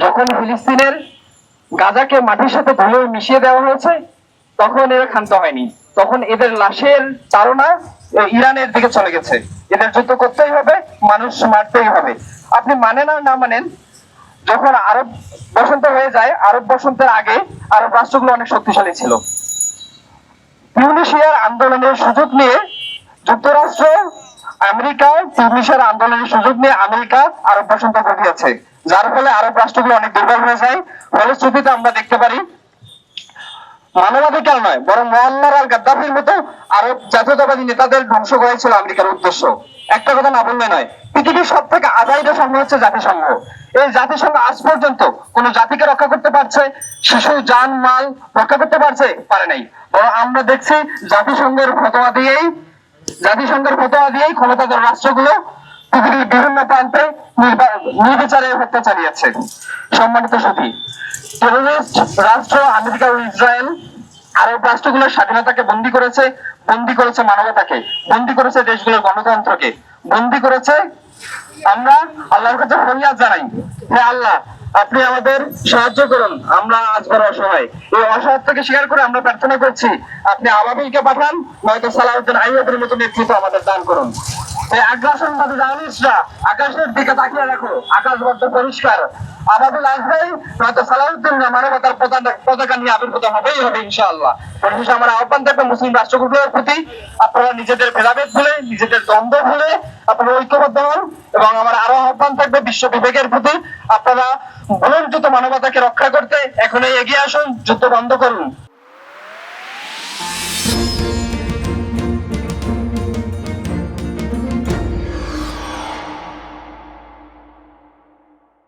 যখন ফিলিস্তিনের গাজাকে মাটির সাথে ধুলো মিশিয়ে দেওয়া হয়েছে তখন এরা ক্ষান্ত হয়নি। তখন এদের লাশের এ, ইরানের দিকে চলে গেছে। এদের যুদ্ধ করতেই হবে মানুষ মারতেই হবে। আপনি মানেন আর না মানেন যখন আরব বসন্ত হয়ে যায় আরব বসন্তের আগে আরব রাষ্ট্রগুলো অনেক শক্তিশালী ছিল। তিউনিশিয়ার আন্দোলনের সুযোগ নিয়ে যুক্তরাষ্ট্র আমেরিকা তিউনিশিয়ার আন্দোলনের সুযোগ নিয়ে আমেরিকা আরব ঘটিয়েছে। যার ফলে আরব রাষ্ট্রগুলো অনেক দুর্বল হয়ে যায়। ফলশ্রুতিতে আমরা দেখতে পারি, মানবাধিকার নয়, বরং আল গাদ্দাফির মতো আরব জাতীয়তাবাদী নেতাদের ধ্বংস করেছিল আমেরিকার উদ্দেশ্য। একটা কথা না বললে নয়, পৃথিবীর সব থেকে আদায়িত সংঘ হচ্ছে জাতিসংঘ। এই জাতিসংঘ আজ পর্যন্ত কোন জাতিকে রক্ষা করতে পারছে, শিশু যান মাল রক্ষা করতে পারছে, পারে নাই। বরং আমরা দেখছি জাতিসংঘের ফতোয়া দিয়েই জাতিসংঘের ফতোয়া দিয়েই ক্ষমতাধর রাষ্ট্রগুলো পৃথিবীর বিভিন্ন প্রান্তে নির্বিচারে হত্যা চালিয়েছে। সম্মানিত সুধী টেরোরিস্ট রাষ্ট্র আমেরিকা ও ইসরায়েল আরব রাষ্ট্রগুলোর স্বাধীনতাকে বন্দী করেছে বন্দী করেছে মানবতাকে, বন্দী করেছে দেশগুলোর গণতন্ত্রকে, বন্দী করেছে আমরা আল্লাহর কাছে ফরিয়াদ জানাই, হে আল্লাহ আপনি আমাদের সাহায্য করুন। আমরা আজ বড় অসহায়। এই অসহায়ত্বকে স্বীকার করে আমরা প্রার্থনা করছি, আপনি আবাবিলকে পাঠান, নয়তো সালাউদ্দিন আইয়ুবের মতো নেতৃত্ব আমাদের দান করুন। এই আগ্রাসনবাদী জাহানিসরা আকাশের দিকে তাকিয়ে রাখো আকাশ বড্ড পরিষ্কার। আবাবিল আসবেই নয়তো সালাউদ্দিন মানবতার পতাকা- নিয়ে আবির্ভূত হবেই হবে, ইনশাআল্লাহ। পরিশেষে আমার আহ্বান থাকবে মুসলিম রাষ্ট্রগুলোর প্রতি। আপনারা নিজেদের ভেদাভেদ ভুলে, নিজেদের দ্বন্দ্ব ভুলে আপনারা ঐক্যবদ্ধ হন এবং আমার আরও আহ্বান থাকবে বিশ্ব বিবেকের প্রতি। আপনারা বলুন মানবতাকে রক্ষা করতে এখনই এগিয়ে আসুন, যুদ্ধ বন্ধ করুন।